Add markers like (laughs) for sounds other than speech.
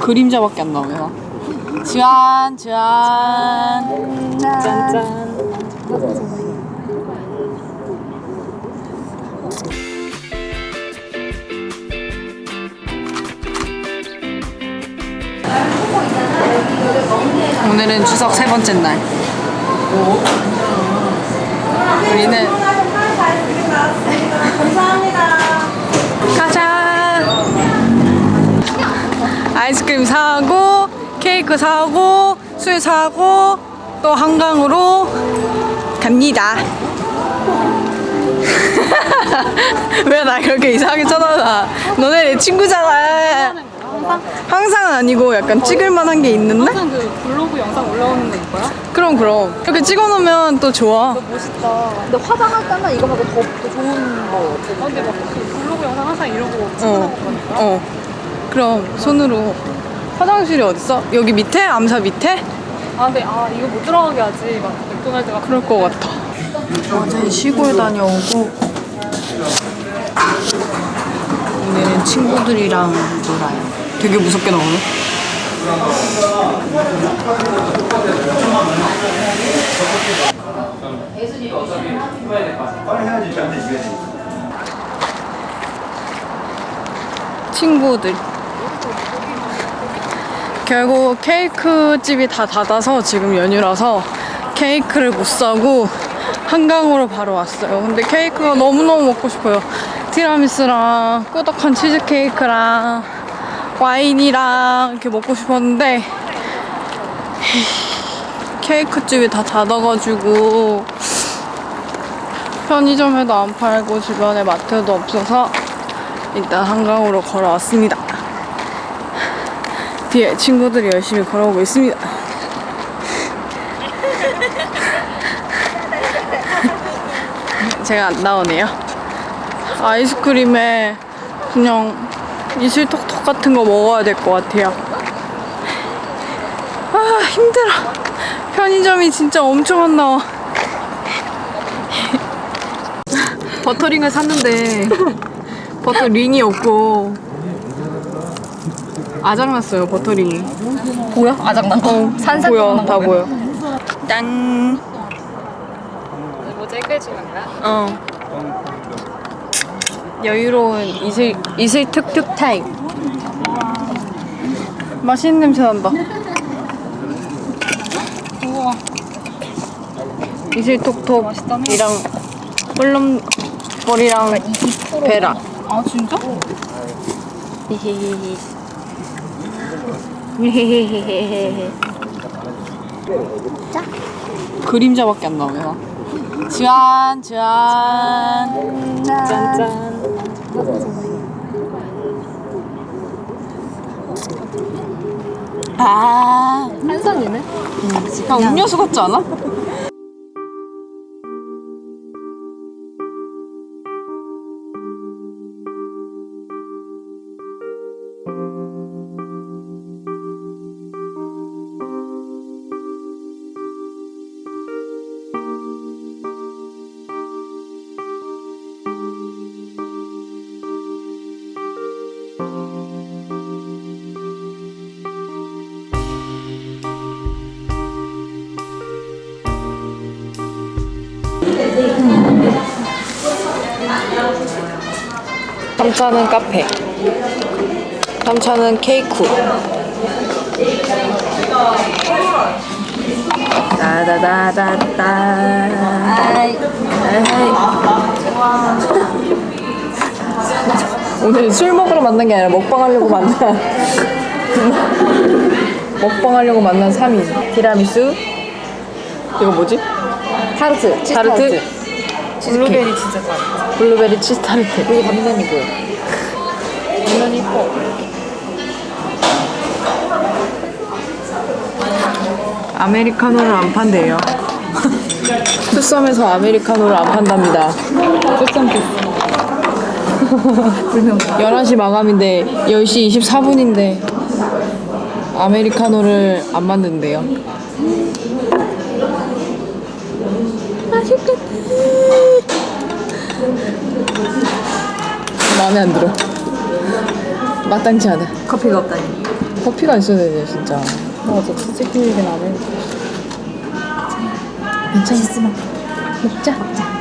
그림자밖에 안 나오냐? 짠, 짠, 짠, 짠. 오늘은 추석 세 번째 날. 우리는 가자. 아이스크림 사고 케이크 사고 술 사고 또 한강으로 갑니다. (laughs) 왜 나 그렇게 이상하게 쳐다봐? 너네 내 친구잖아. 항상은 아니고 약간 찍을 만한 게 있는데? 항상 그 블로그 영상 올라오는 거 이거야? 그럼 그럼 이렇게 찍어놓으면 또 좋아. 멋있다. 근데 화장할 때는 이거 말고 더, 더 좋은 거. 아, 근데 막 그 블로그 영상 항상 이러고 어, 찍어놓은 거니까. 어. 그럼 손으로 화장실이 어딨어? 여기 밑에? 암사 밑에? 아 근데 아 이거 못 들어가게 하지. 막 맥도날드가 그럴 것 같아. 어제 시골 다녀오고 오늘은 친구들이랑 놀아요. 되게 무섭게 나오네. 친구들. 결국 케이크 집이 다 닫아서 지금 연휴라서 케이크를 못 사고 한강으로 바로 왔어요. 근데 케이크가 너무너무 먹고 싶어요. 티라미수랑 꾸덕한 치즈케이크랑 와인이랑 이렇게 먹고 싶었는데 케이크 집이 다 닫아가지고 편의점에도 안 팔고 주변에 마트도 없어서 일단 한강으로 걸어왔습니다. 뒤에 친구들이 열심히 걸어오고 있습니다. (laughs) 제가 안 나오네요. 아이스크림에 그냥 이슬톡톡 같은 거 먹어야 될 것 같아요. 아, 힘들어. 편의점이 진짜 엄청 안 나와. (laughs) 버터링을 샀는데 버터링이 없고 아작났어요 버터링이 보여? 아작난 거? 어, 산산 보여 다거 보여 짠뭐 째까지는 거야? 어. 여유로운 이슬 이슬 툭툭 타임. 맛있는 냄새 난다. 우와. 이슬 톡톡이랑 꿀렁벌이랑 베라. 아 진짜? 히히히히. 히히히히히히. 그림자밖에 안 나오냐? 짠, 짠, 짠, 아, 한산이네? 아 음료수 같지 않아? 삼차는 카페. 삼차는 케이크. 따다다다다. 오늘 술 먹으러 만난 게 아니라 먹방 하려고 만난 먹방 하려고 만난 3인 티라미수 이거 뭐지? 타르트. 타르트 블루베리 진짜 잘. 블루베리 치즈 타르트 여기 담면이고. 담면 이뻐. 아메리카노를 안 판대요 투썸에서 아메리카노를 안 판답니다 쭈쌈 쭈쌈. 불명. 11시 마감인데 10시 24분인데 아메리카노를 안 만든대요. 맛있겠다. 마음에 안 들어. 마땅치 않아. 커피가 없다니. 커피가 있어야 되네 진짜. 맞아 치즈케이크 나네. 괜찮아. 맛있으면 먹자.